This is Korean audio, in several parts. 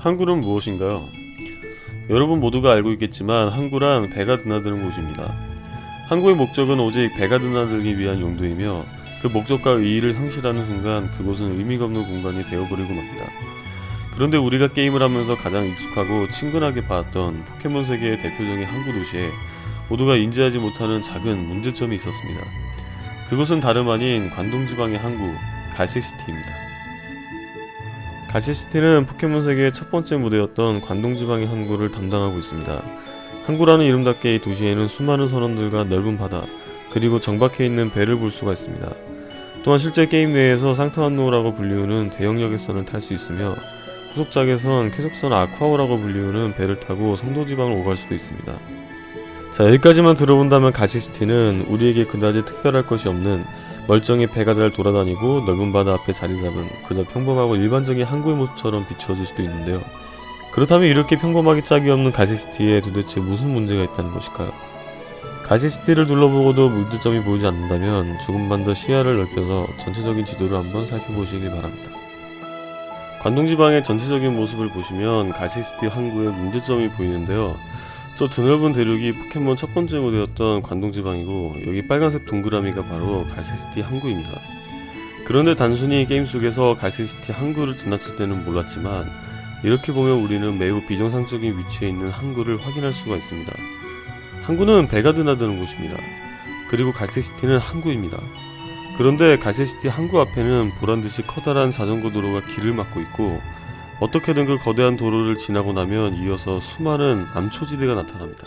항구는 무엇인가요? 여러분 모두가 알고 있겠지만 항구란 배가 드나드는 곳입니다. 항구의 목적은 오직 배가 드나들기 위한 용도이며 그 목적과 의의를 상실하는 순간 그곳은 의미가 없는 공간이 되어버리고 맙니다. 그런데 우리가 게임을 하면서 가장 익숙하고 친근하게 봐왔던 포켓몬 세계의 대표적인 항구 도시에 모두가 인지하지 못하는 작은 문제점이 있었습니다. 그곳은 다름 아닌 관동 지방의 항구 갈색시티입니다. 갈색시티는 포켓몬 세계의 첫 번째 무대였던 관동 지방의 항구를 담당하고 있습니다. 항구라는 이름답게 이 도시에는 수많은 선원들과 넓은 바다 그리고 정박해 있는 배를 볼 수가 있습니다. 또한 실제 게임 내에서 상타한노라고 불리우는 대형역에서는 탈 수 있으며 후속작에선 쾌속선 아쿠아오라고 불리우는 배를 타고 성도 지방을 오갈 수도 있습니다. 자 여기까지만 들어본다면 갈색시티는 우리에게 그다지 특별할 것이 없는 멀쩡히 배가 잘 돌아다니고 넓은 바다 앞에 자리 잡은 그저 평범하고 일반적인 항구의 모습처럼 비추어질 수도 있는데요. 그렇다면 이렇게 평범하게 짝이 없는 갈색시티에 도대체 무슨 문제가 있다는 것일까요? 갈색시티를 둘러보고도 문제점이 보이지 않는다면 조금만 더 시야를 넓혀서 전체적인 지도를 한번 살펴보시길 바랍니다. 관동지방의 전체적인 모습을 보시면 갈색시티 항구에 문제점이 보이는데요. 저 드넓은 대륙이 포켓몬 첫 번째 무대였던 관동지방이고 여기 빨간색 동그라미가 바로 갈색시티 항구입니다. 그런데 단순히 게임 속에서 갈색시티 항구를 지나칠 때는 몰랐지만 이렇게 보면 우리는 매우 비정상적인 위치에 있는 항구를 확인할 수가 있습니다. 항구는 배가 드나드는 곳입니다. 그리고 갈색시티는 항구입니다. 그런데 갈색시티 항구 앞에는 보란듯이 커다란 자전거 도로가 길을 막고 있고 어떻게든 그 거대한 도로를 지나고 나면 이어서 수많은 남초지대가 나타납니다.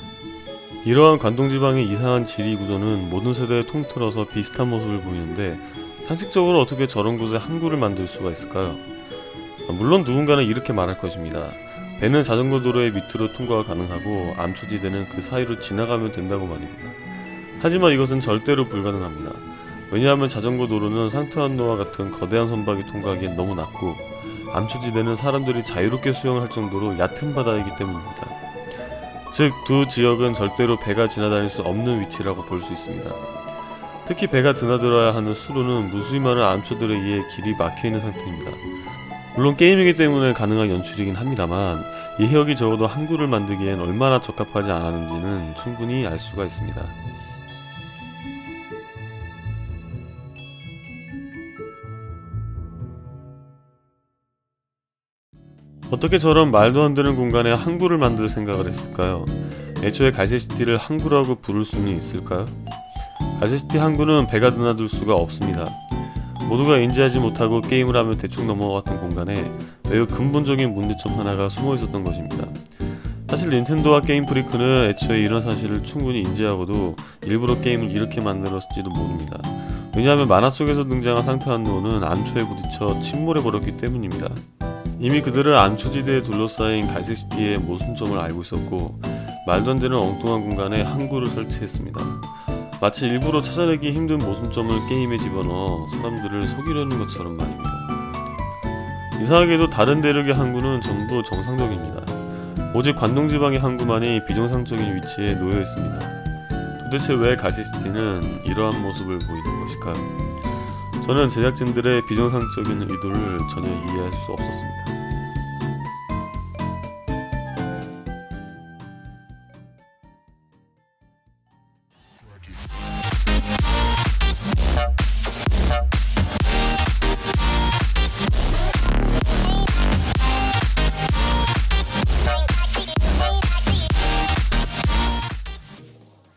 이러한 관동지방의 이상한 지리 구조는 모든 세대에 통틀어서 비슷한 모습을 보이는데 상식적으로 어떻게 저런 곳에 항구를 만들 수가 있을까요? 물론 누군가는 이렇게 말할 것입니다. 배는 자전거 도로의 밑으로 통과가 가능하고 암초지대는 그 사이로 지나가면 된다고 말입니다. 하지만 이것은 절대로 불가능합니다. 왜냐하면 자전거 도로는 상트한노와 같은 거대한 선박이 통과하기엔 너무 낮고 암초지대는 사람들이 자유롭게 수영을 할 정도로 얕은 바다이기 때문입니다. 즉, 두 지역은 절대로 배가 지나다닐 수 없는 위치라고 볼 수 있습니다. 특히 배가 드나들어야 하는 수로는 무수히 많은 암초들에 의해 길이 막혀 있는 상태입니다. 물론 게임이기 때문에 가능한 연출이긴 합니다만 이 해역이 적어도 항구를 만들기엔 얼마나 적합하지 않았는지는 충분히 알 수가 있습니다. 어떻게 저런 말도 안 되는 공간에 항구를 만들 생각을 했을까요? 애초에 갈색시티를 항구라고 부를 수는 있을까요? 갈색시티 항구는 배가 드나들 수가 없습니다. 모두가 인지하지 못하고 게임을 하며 대충 넘어갔던 공간에 매우 근본적인 문제점 하나가 숨어 있었던 것입니다. 사실 닌텐도와 게임 프리크는 애초에 이런 사실을 충분히 인지하고도 일부러 게임을 이렇게 만들었을지도 모릅니다. 왜냐하면 만화 속에서 등장한 상태한노는 암초에 부딪혀 침몰해 버렸기 때문입니다. 이미 그들은 암초지대에 둘러싸인 갈색시티의 모순점을 알고 있었고 말도 안 되는 엉뚱한 공간에 항구를 설치했습니다. 마치 일부러 찾아내기 힘든 모순점을 게임에 집어넣어 사람들을 속이려는 것처럼 말입니다. 이상하게도 다른 대륙의 항구는 전부 정상적입니다. 오직 관동 지방의 항구만이 비정상적인 위치에 놓여 있습니다. 도대체 왜 갈색시티는 이러한 모습을 보이는 것일까요? 저는 제작진들의 비정상적인 의도를 전혀 이해할 수 없었습니다.